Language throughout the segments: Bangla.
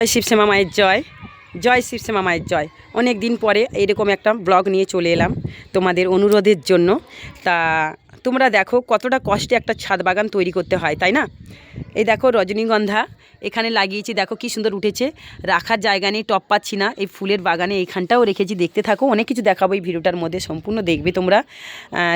জয় শিবসেমা মায়ের জয়। জয় শিবসেমা মায়ের জয়। অনেক দিন পরে এরকম একটা ব্লগ নিয়ে চলে এলাম তোমাদের অনুরোধের জন্য। তা তোমরা দেখো কতটা কষ্টে একটা ছাদ বাগান তৈরি করতে হয়, তাই না? এই দেখো রজনীগন্ধা, এখানে লাগিয়েছি, দেখো কি সুন্দর উঠেছে। রাখার জায়গা নেই, টপ পাচ্ছি না, এই ফুলের বাগানে এইখানটাও রেখেছি, দেখতে থাকো, অনেক কিছু দেখাবো এই ভিডিওটার মধ্যে, সম্পূর্ণ দেখবে তোমরা।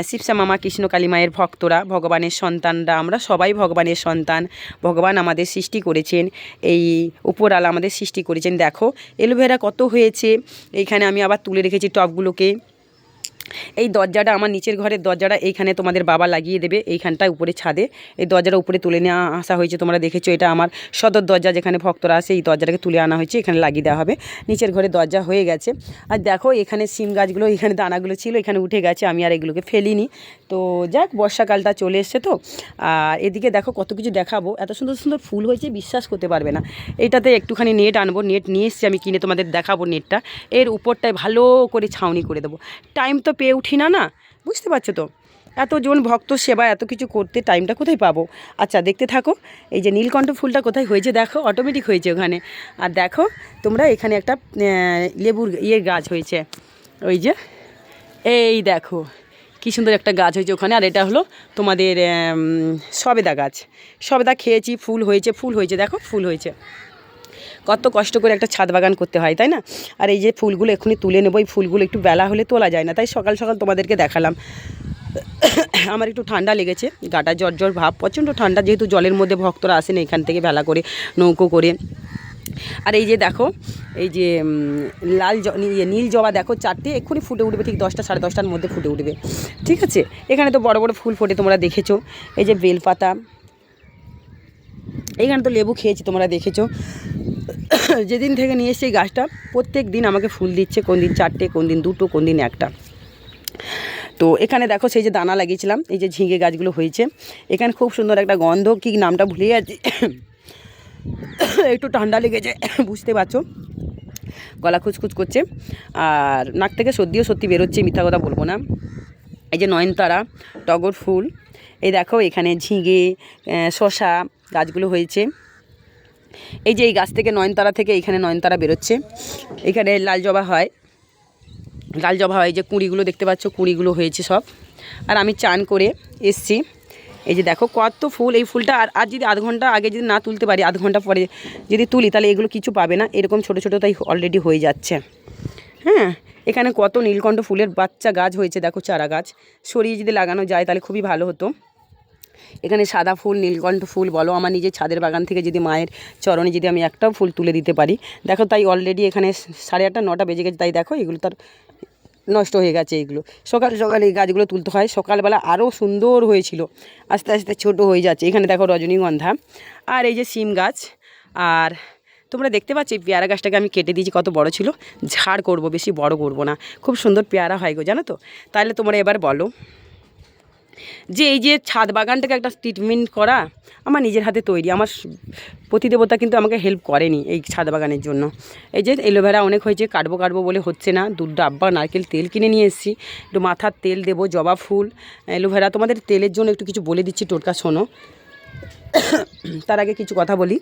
শিবসা মামা, কৃষ্ণ মায়ের ভক্তরা, ভগবানের সন্তানরা, আমরা সবাই ভগবানের সন্তান, ভগবান আমাদের সৃষ্টি করেছেন, এই উপরালা আমাদের সৃষ্টি করেছেন, দেখো। এলোভেরা কত হয়েছে এইখানে আমি আবার তুলে রেখেছি টবগুলোকে এই দরজাটা আমার নিচের ঘরের দরজাটা এইখানে তোমাদের বাবা লাগিয়ে দেবে, এইখানটায় উপরে ছাদে। এই দরজাটা উপরে তুলে নিয়ে আসা হয়েছে, তোমরা দেখেছ এটা আমার সদর দরজা যেখানে ভক্তরা আসে, এই দরজাটাকে তুলে আনা হয়েছে, এখানে লাগিয়ে দেওয়া হবে। নিচের ঘরে দরজা হয়ে গেছে। আর দেখো, এখানে সিম গাছগুলো, এখানে দানাগুলো ছিল, এখানে উঠে গেছে, আমি আর এগুলোকে ফেলিনি। তো যাক, বর্ষাকালটা চলে এসছে তো। আর এদিকে দেখো কত কিছু দেখাবো। এত সুন্দর সুন্দর ফুল হয়েছে, বিশ্বাস করতে পারবে না। এটাতে একটুখানি নেট আনব, নেট নিয়ে এসছি, আমি কিনে তোমাদের দেখাবো নেটটা। এর উপরটায় ভালো করে ছাউনি করে দেবো। টাইম তো পেয়ে উঠি না না? বুঝতে পারছ তো? এতজন ভক্ত সেবা, এত কিছু করতে টাইমটা কোথায় পাবো? আচ্ছা দেখতে থাকো। এই যে নীলকণ্ঠ ফুলটা কোথায় হয়েছে দেখো অটোমেটিক হয়েছে ওখানে। আর দেখো, তোমরা এখানে একটা লেবুর ইয়ের গাছ হয়েছে। ওই যে, এই দেখো, কি সুন্দর একটা গাছ হয়েছে ওখানে। আর এটা হলো তোমাদের সবেদা গাছ। সবেদা খেয়েছি, ফুল হয়েছে ফুল হয়েছে, দেখো, ফুল হয়েছে। কত কষ্ট করে একটা ছাদ বাগান করতে হয় তাই না? আর এই যে ফুলগুলো এক্ষুনি তুলে নেব এই ফুলগুলো একটু বেলা হলে তোলা যায় না তাই সকাল সকাল তোমাদেরকে দেখালাম। আমার একটু ঠান্ডা লেগেছে গাটা জ্বর জ্বর ভাব প্রচণ্ড ঠান্ডা যেহেতু জলের মধ্যে ভক্তরা আসেন এখান থেকে ভেলা করে নৌকো করে। আর এই যে দেখো এই যে লাল ইয়ে, নীল জবা দেখো চারটে এক্ষুনি ফুটে উঠবে ঠিক দশটা সাড়ে দশটার মধ্যে ফুটে উঠবে। ঠিক আছে? এখানে তো বড় বড় ফুল ফোটে তোমরা দেখেছ। এই যে বেলপাতা এখানে তো লেবু খেয়েছি তোমরা দেখেছ। যেদিন থেকে নিয়ে এসেছি এই গাছটা, প্রত্যেক দিন আমাকে ফুল দিচ্ছে, কোন দিন চারটে, কোন দিন দুটো, কোন দিন একটা। তো এখানে দেখো সেই যে দানা লাগিয়েছিলাম, এই যে ঝিঙে গাছগুলো হয়েছে। এখানে খুব সুন্দর একটা গন্ধ, কি নামটা ভুলে যাচ্ছি একটু ঠান্ডা লেগেছে, বুঝতে পারছ? গলা খুচখুচ করছে। আর নাক থেকে সর্দিও সত্যি বেরোচ্ছে, মিথ্যা কথা বলব না। এই যে নয়নতারা, টগর ফুল। এই দেখো এখানে ঝিঙে শশা গাছগুলো হয়েছে। এই যে এই গাছ থেকে নয়নতারা থেকে এখানে নয়নতারা বেরোচ্ছে। এখানে লাল জবা হয়। লাল জবা হয় যে কুঁড়িগুলো দেখতে পাচ্ছ, কুঁড়িগুলো হয়েছে সব। আর আমি চান করে এসছি। এই যে দেখো কত ফুল, এই ফুলটা আর আর যদি আধ ঘণ্টা আগে যদি না তুলতে পারি, আধ ঘণ্টা পরে যদি তুলি, তাহলে এগুলো কিছু পাবে না। এরকম ছোটো ছোটো তাই অলরেডি হয়ে যাচ্ছে। হ্যাঁ এখানে কত নীলকণ্ঠ ফুলের বাচ্চা গাছ হয়েছে। দেখো চারা গাছ। সরিয়ে যদি লাগানো যায়, তাহলে খুবই ভালো হতো। এখানে সাদা ফুল, নীলকণ্ঠ ফুল বলো। আমার নিজের ছাদের বাগান থেকে যদি মায়ের চরণে যদি আমি একটাও ফুল তুলে দিতে পারি। দেখো তাই অলরেডি এখানে সাড়ে আটটা, নটা বেজে গেছে। তাই দেখো এগুলো তার নষ্ট হয়ে গেছে এইগুলো সকাল সকাল এই গাছগুলো তুলতে হয়। সকালবেলা আরও সুন্দর হয়েছিল। আস্তে আস্তে ছোট হয়ে যাচ্ছে। এখানে দেখো রজনীগন্ধা। আর এই যে সিম গাছ। আর তোমরা দেখতে পাচ্ছ এই পেয়ারা গাছটাকে আমি কেটে দিয়েছি। কত বড় ছিল? ঝাড় করব, বেশি বড় করব না। খুব সুন্দর পেয়ারা হয় গো, জানো তো? তাহলে তোমরা এবার বলো। যে এই যে ছাদ বাগানটাকে একটা ট্রিটমেন্ট করা আমার নিজের হাতে তৈরি, আমার পতিদেবতা কিন্তু আমাকে হেল্প করেনি এই ছাদ বাগানের জন্য। এই যে এলোভেরা অনেক হয়েছে, কাটবো কাটবো বলে হচ্ছে না দু ডাব্বা নারকেল, তেল কিনে নিয়ে এসেছি। একটু মাথার তেল দেবো, জবা ফুল এলোভেরা তোমাদের তেলের জন্য একটু কিছু বলে দিচ্ছি, টোটকা শোনো। তার আগে কিছু কথা বলি।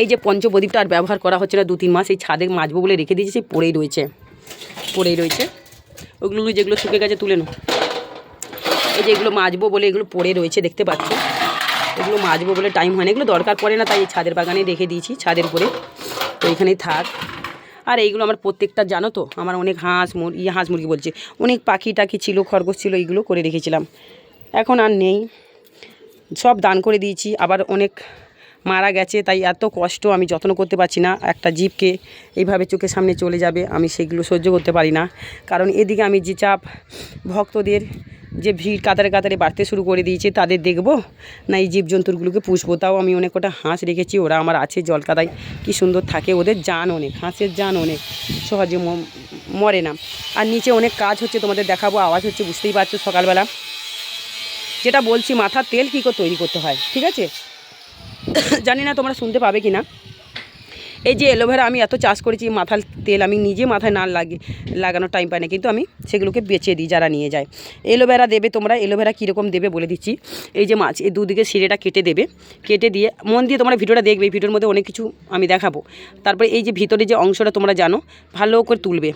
এই যে পঞ্চপ্রদীপটা আর ব্যবহার করা হচ্ছে না দু তিন মাস, এই ছাদে মাজবো বলে রেখে দিয়েছি, সেই পড়েই রয়েছে পড়েই রয়েছে। ওগুলো যেগুলো শুকে গেছে তুলে নাও। এই যে এগুলো মাজবো বলে এগুলো পড়ে রয়েছে, দেখতে পাচ্ছ? এগুলো মাজবো বলে টাইম হয় না, এগুলো দরকার পড়ে না, তাই ছাদের বাগানে রেখে দিয়েছি, ছাদের উপরে। তো এখানেই থাক। আর এইগুলো আমার প্রত্যেকটা, জানো তো, আমার অনেক হাঁস মুরগি ইয়ে হাঁস মুরগি বলছে, অনেক পাখি টাকি ছিল, খরগোশ ছিল, এইগুলো করে রেখেছিলাম। এখন আর নেই। সব দান করে দিয়েছি, আবার অনেক মারা গেছে, তাই এত কষ্ট আমি যত্ন করতে পারছি না। একটা জীবকে এইভাবে চোখের সামনে চলে যাবে, আমি সেগুলো সহ্য করতে পারি না। কারণ এদিকে আমি যে চাপ ভক্তদের যে ভিড় কাতারে কাতারে বাড়তে শুরু করে দিয়েছে, তাদের দেখব না এই জীবজন্তুগুলোকে পুষবো। তাও আমি অনেক কটা হাঁস রেখেছি, ওরা আমার আছে জলকাদায়। কি সুন্দর থাকে ওদের জান অনেক, হাঁসের জান অনেক, সহজে মরে না। আর নিচে অনেক কাজ হচ্ছে, তোমাদের দেখাবো, আওয়াজ হচ্ছে, বুঝতেই পারছ সকালবেলা। যেটা বলছি, মাথার তেল কী করে তৈরি করতে হয়, ঠিক আছে? জানি না তোমরা শুনতে পাবে কি না এই যে অ্যালোভেরা আমি এত চাষ করেছি, মাথার তেল আমি নিজে মাথায় না লাগে, লাগানোর টাইম পাই না, কিন্তু আমি সেগুলোকে বেচে দিই, যারা নিয়ে যায়। এলোভেরা দেবে তোমরা, এলোভেরা কীরকম দেবে বলে দিচ্ছি। এই যে মাছ, এই দুদিকে সিঁড়েটা কেটে দেবে। কেটে দিয়ে, মন দিয়ে তোমরা ভিডিওটা দেখবে ভিডিওর মধ্যে অনেক কিছু আমি দেখাবো। তারপরে এই যে ভিতরে যে অংশটা তোমরা জানো, ভালো করে তুলবে।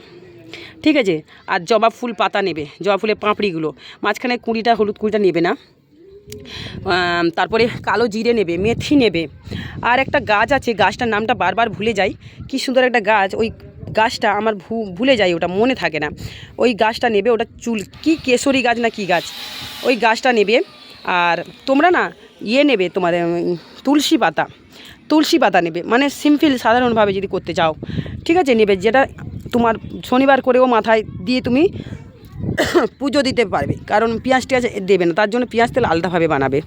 ঠিক আছে? আর জবা ফুল পাতা নেবে, জবা ফুলের পাঁপড়িগুলো। মাঝখানে কুড়িটা, হলুদ কুড়িটা নেবে না। তারপরে কালো জিরে নেবে, মেথি নেবে। আর একটা গাছ আছে, গাছটার নামটা বারবার ভুলে যাই। কি সুন্দর একটা গাছ, ওই গাছটা আমার ভুলে যাই, ওটা মনে থাকে না। ওই গাছটা নেবে, ওটা চুল, কি কেশরী গাছ না কি গাছ? ওই গাছটা নেবে, আর তোমরা না ইয়ে নেবে তোমাদের তুলসী পাতা। তুলসী পাতা নেবে মানে সিম্পল, সাধারণভাবে যদি করতে চাও। ঠিক আছে, নেবে, যেটা তোমার শনিবার করেও মাথায় দিয়ে তুমি পুজো দিতে পারবে। কারণ পেঁয়াজ টিয়াজ দেবে না, তার জন্য পেঁয়াজ তেল আলাদাভাবে বানাবে।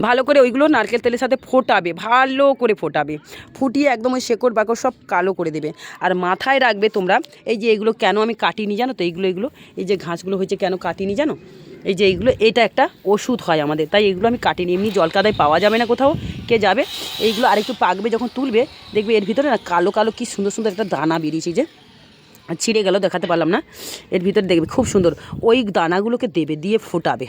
ভালো করে ওইগুলো নারকেল তেলের সাথে ফোটাবে, ভালো করে ফোটাবে। ফুটিয়ে একদম ওই শেকড় বাকড় সব কালো করে দেবে। আর মাথায় রাখবে তোমরা, এই যে এগুলো কেন আমি কাটিনি জানো তো? এইগুলো, এগুলো, এই যে ঘাসগুলো হয়েছে কেন কাটিনি জানো? এই যে এইগুলো, এটা একটা ওষুধ হয় আমাদের, তাই এগুলো আমি কাটিনি। এমনি জলকাদায় পাওয়া যাবে না কোথাও, কে যাবে? এইগুলো আরেকটু পাকবে যখন তুলবে, দেখবে এর ভিতরে না কালো কালো কি সুন্দর সুন্দর একটা দানা বেরিয়েছে যে। ছিঁড়ে গেল দেখাতে পারলাম না। এর ভিতরে দেখবে, খুব সুন্দর। ওই দানাগুলোকে দেবে, দিয়ে ফোটাবে।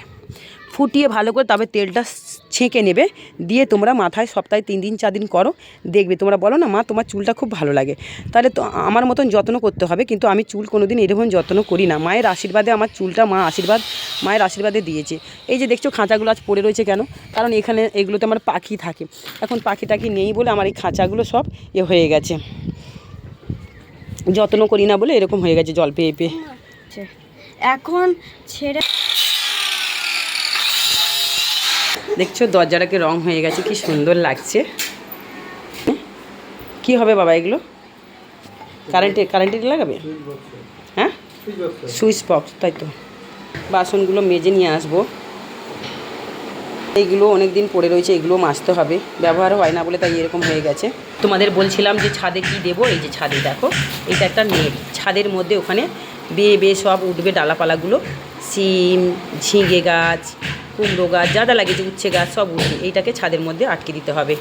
ফুটিয়ে ভালো করে তবে তেলটা ছেঁকে নেবে। দিয়ে তোমরা মাথায় সপ্তাহে তিন দিন, চার দিন করো। দেখবে, তোমরা বলো না, মা, তোমার চুলটা খুব ভালো লাগে। তাহলে তো আমার মতন যত্ন করতে হবে। কিন্তু আমি চুল কোনো দিন এরকম যত্ন করি না। মায়ের আশীর্বাদে আমার চুলটা, মা আশীর্বাদ, মায়ের আশীর্বাদে দিয়েছে। এই যে দেখছ, খাঁচাগুলো আজ পড়ে রয়েছে কেন? কারণ এখানে এগুলোতে আমার পাখি থাকে। এখন পাখি টাখি নেই বলে আমার এই খাঁচাগুলো সব এ হয়ে গেছে। যত্ন করি না বলে এরকম হয়ে গেছে জল পেয়ে পেয়ে। আচ্ছা, এখন ছেড়ে দেখছ দরজাটাকে রং হয়ে গেছে কি সুন্দর লাগছে। কি হবে বাবা এগুলো? কারেন্টে কারেন্টে লাগাবে? হ্যাঁ? সুইচ বক্স তাই তো। বাসনগুলো মেজে নিয়ে আসব। এইগুলো অনেক দিন পড়ে রয়েছে, এগুলো মাজতে হবে। ব্যবহার হয় না বলে তাই এরকম হয়ে গেছে। তোমাদের বলছিলাম যে ছাদে কি দেবো? এই যে ছাদে দেখো, এটা একটা নেট ছাদের মধ্যে ওখানে বেয়ে বেয়ে সব উঠবে ডালাপালাগুলো। সিম ঝিঙে গাছ, কুমড়ো গাছ, যা যা লাগিয়েছে উচ্ছে গাছ সব উঠবে। এইটাকে ছাদের মধ্যে আটকে দিতে হবে।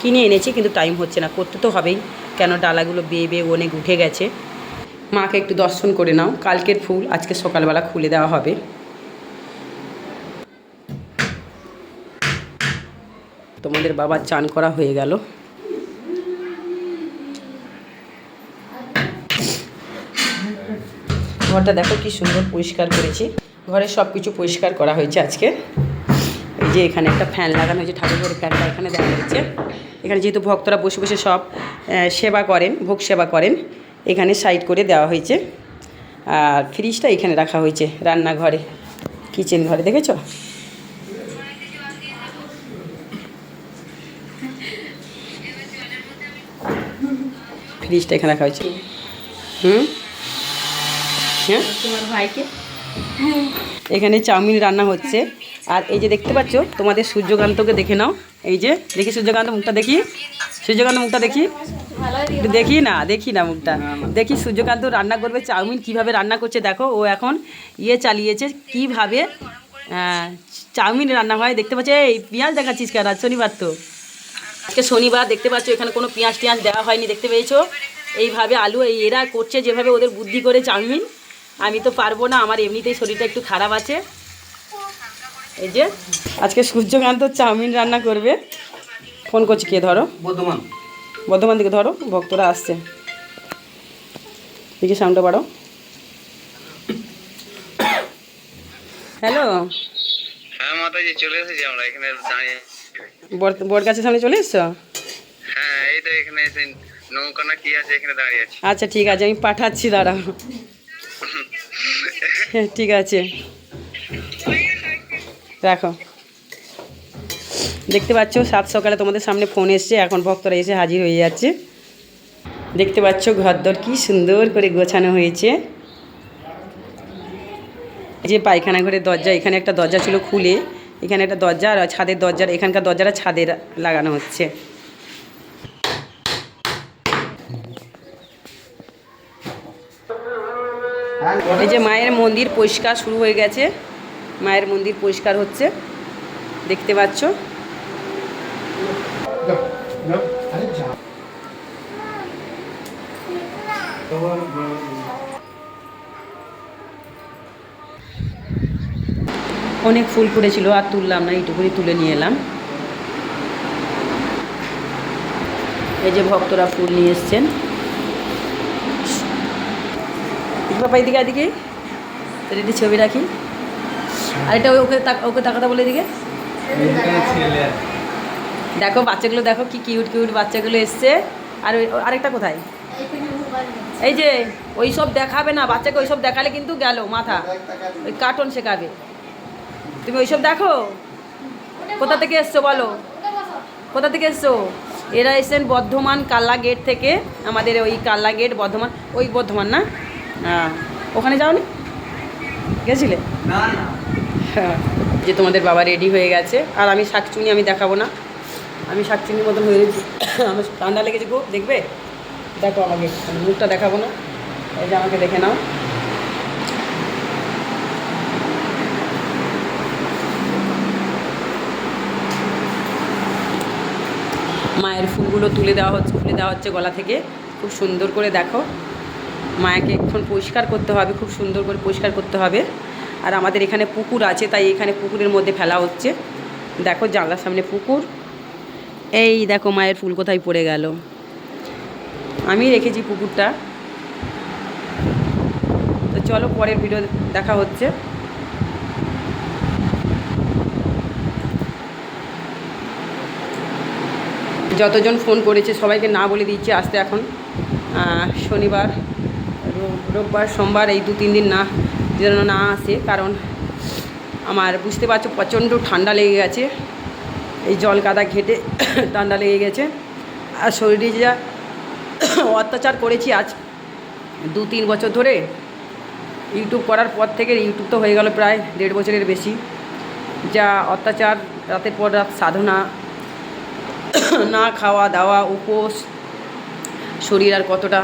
কিনে এনেছি কিন্তু টাইম হচ্ছে না, করতে তো হবেই। কেন ডালাগুলো বেয়ে বেয়ে অনেক উঠে গেছে। মাকে একটু দর্শন করে নাও। কালকের ফুল আজকে সকালবেলা খুলে দেওয়া হবে। তোমাদের বাবার চান করা হয়ে গেল। ঘরটা দেখো কি সুন্দর পরিষ্কার করেছি। ঘরে সব কিছু পরিষ্কার করা হয়েছে আজকে। এই যে এখানে একটা ফ্যান লাগানো হয়েছে ঠাকুর ঘরে ফ্যানটা এখানে দেওয়া হয়েছে। এখানে যেহেতু ভক্তরা বসে বসে সব সেবা করেন, ভোগ সেবা করেন, এখানে সাইড করে দেওয়া হয়েছে। আর ফ্রিজটা এখানে রাখা হয়েছে রান্নাঘরে, কিচেন ঘরে, দেখেছ? ফ্রিজটা এখানে রাখা হয়েছে। হুম? হ্যাঁ? তোমার ভাইকে এখানে চাউমিন রান্না হচ্ছে। আর এই যে দেখতে পাচ্ছ, তোমাদের সূর্যকান্তকে দেখে নাও। এই যে, দেখি সূর্যকান্ত মুখটা দেখি। সূর্যকান্ত মুখটা দেখি। দেখি না দেখি না মুখটা। দেখি সূর্যকান্ত রান্না করবে, চাউমিন কীভাবে রান্না করছে দেখো। ও এখন ইয়ে চালিয়েছে, কীভাবে চাউমিন রান্না হয়। দেখতে পাচ্ছ, এই পেঁয়াজ দেখাচ্ছিস কেন? শনিবার তো। আজকে শনিবার দেখতে পাচ্ছ এখানে কোনো পেঁয়াজ টিয়াজ দেওয়া হয়নি দেখতে পেয়েছ? এইভাবে আলু এই এরা করছে যেভাবে ওদের বুদ্ধি করে চাউমিন। আমি তো পারব না আমার এমনিতেই শরীরটা একটু খারাপ আছে। এই যে আজকে সূর্যকান্ত চাউমিন রান্না করবে। ফোন করছি কে ধরো? বর্ধমান। বর্ধমান থেকে ধরো ভক্তরা আসছে। দেখি সাউন্ডটা বাড়ো হ্যালো? হ্যাঁ মাতাজি চলে এসেছি আমরা এখানে দাঁড়িয়ে। বট গাছের সামনে চলে এসছো? হ্যাঁ এই তো এখানে এসে নৌকা না কি আছে এখানে দাঁড়িয়ে আছি। আচ্ছা ঠিক আছে আমি পাঠাচ্ছি দাঁড়াও। হ্যাঁ ঠিক আছে। রাখো। দেখতে পাচ্ছ সাত সকালে তোমাদের সামনে ফোন এসছে এখন ভক্তরা এসে হাজির হয়ে যাচ্ছে। দেখতে পাচ্ছ ঘরদর কি সুন্দর করে গোছানো হয়েছে। যে পায়খানা ঘরের দরজা এখানে একটা দরজা ছিল খুলে। এখানে একটা দরজা আর ছাদের দরজার, এখানকার দরজাটা ছাদের লাগানো হচ্ছে। এই যে মায়ের মন্দির পরিষ্কার শুরু হয়ে গেছে। মায়ের মন্দির পরিষ্কার হচ্ছে। দেখতে পাচ্ছ? আরে অনেক ফুল ফুটেছিল, আর তুললাম না, এইটুকুনি তুলে নিয়ে এলাম। এই যে ভক্তরা ফুল নিয়ে এসছেন। বাবা, এদিকে এদিকে। তোর ছবি রাখি। আর এটা ওকে ওকে তাকাতে বলে এদিকে। দেখো, বাচ্চাগুলো দেখো, কি কিউট কিউট বাচ্চাগুলো এসছে। আর আরেকটা কোথায়? এই যে ওই সব দেখাবে না, বাচ্চাকে ওই সব দেখালে কিন্তু গেল মাথা। ওই কার্টুন শেখাবে। তুমি ওইসব দেখো? কোথা থেকে এসছো বলো? কোথা থেকে এসছো? এরা এসেছেন বর্ধমান কাল্লা গেট থেকে। আমাদের ওই কাল্লা গেট বর্ধমান ওই বর্ধমান না? হ্যাঁ। ওখানে যাওনি? গেছিলে? হ্যাঁ। যে তোমাদের বাবা রেডি হয়ে গেছে। আর আমি শাকচুনি আমি দেখাবো না। আমি শাকচুনির মতন হয়ে গেছি আমার ঠান্ডা লেগেছে গো দেখবে? দেখো আমাকে মুখটা দেখাবো না। এই যে আমাকে দেখে নাও। মায়ের ফুলগুলো তুলে দেওয়া হচ্ছে, খুলে দেওয়া হচ্ছে গলা থেকে। খুব সুন্দর করে দেখো। মায়াকে এখন পরিষ্কার করতে হবে, খুব সুন্দর করে পরিষ্কার করতে হবে। আর আমাদের এখানে পুকুর আছে, তাই এখানে পুকুরের মধ্যে ফেলা হচ্ছে। দেখো জানলার সামনে পুকুর। এই দেখো মায়ের ফুল কোথায় পড়ে গেল। আমি রেখেছি পুকুরটা। তো চলো পরের ভিডিও দেখা হচ্ছে। যতজন ফোন করেছে, সবাইকে না বলে দিচ্ছি আসতে এখন। শনিবার রোববার, সোমবার এই দু তিন দিন না, যেন না আসে, কারণ আমার বুঝতে পারছ প্রচণ্ড ঠান্ডা লেগে গেছে। এই জল কাদা ঘেটে ঠান্ডা লেগে গেছে। আর শরীরে যা অত্যাচার করেছি আজ দু তিন বছর ধরে, ইউটিউব করার পর থেকে ইউটিউব তো হয়ে গেল প্রায় দেড় বছরের বেশি। যা অত্যাচার, রাতের পর রাত সাধনা না খাওয়া দাওয়া, উপোস, শরীর আর কতটা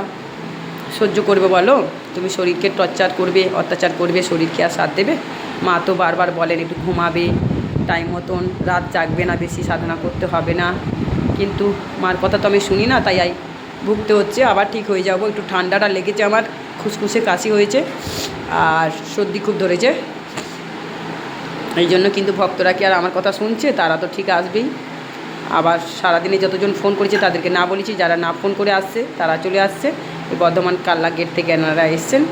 সহ্য করবে বলো? তুমি শরীরকে টর্চার করবে, অত্যাচার করবে, শরীরকে আর সাথ দেবে? মা তো বারবার বলেন একটু ঘুমাবে, টাইম মতন রাত জাগবে না, বেশি সাধনা করতে হবে না। কিন্তু মার কথা তো আমি শুনি না, তাই আই ভুগতে হচ্ছে, আবার ঠিক হয়ে যাব। একটু ঠান্ডাটা লেগেছে আমার, খুসখুসে কাশি হয়েছে আর সর্দি খুব ধরেছে। এই জন্য কিন্তু ভক্তরা কি আর আমার কথা শুনছে? তারা তো ঠিক আসবেই। আবার সারাদিনে যতজন ফোন করেছে তাদেরকে না বলেছি, যারা না ফোন করে আসছে তারা চলে আসছে। বর্ধমান কাল্লা গেট থেকে এনারা এসছেন।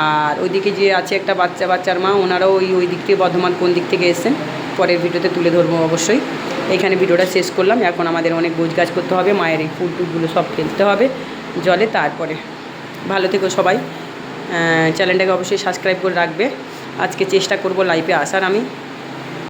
আর ওইদিকে যে আছে একটা বাচ্চা, বাচ্চার মা, ওনারাও ওই ওই দিক থেকে বর্ধমান কোন দিক থেকে এসছেন, পরের ভিডিওতে তুলে ধরবো অবশ্যই। এখানে ভিডিওটা শেষ করলাম। এখন আমাদের অনেক গোছ গাছ করতে হবে, মায়ের এই ফুল টুলগুলো সব ফেলতে হবে জলে তারপরে। ভালো থেকো সবাই। চ্যানেলটাকে অবশ্যই সাবস্ক্রাইব করে রাখবে। আজকে চেষ্টা করব লাইফে আসার আমি।